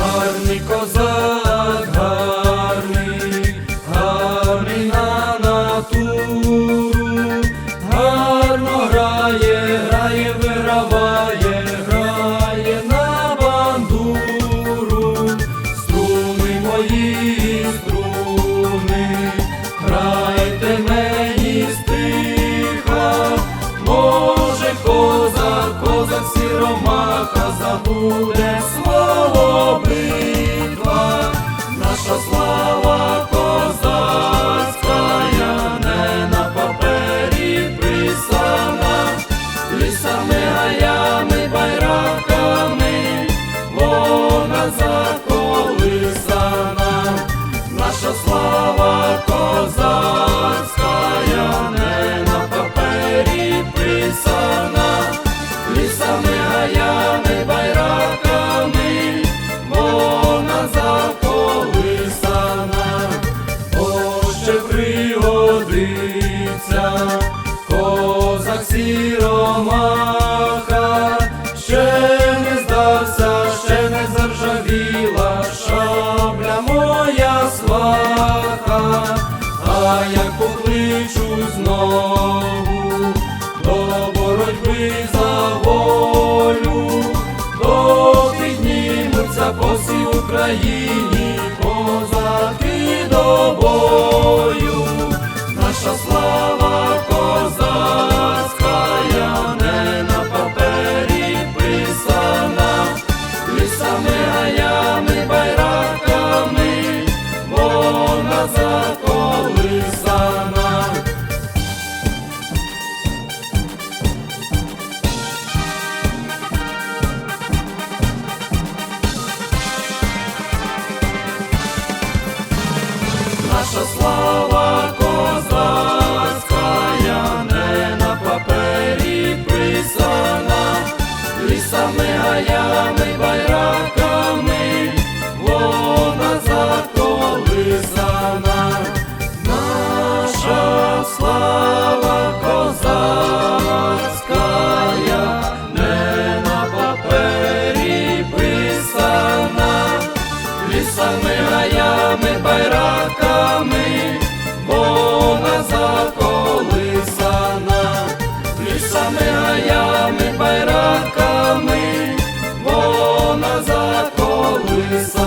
Гарний козак, гарний, гарний на натуру, гарно грає, грає, виграває, грає на бандуру, струни мої струни, грайте мені стиха, може козак, козак сіромаха забуде вона до боротьби за волю, то піднімуться по всій Україні козаки до бою, Наша слава Ми гаями, байраками, вона заколисана, лісами, гаями, байраками, вона заколисана.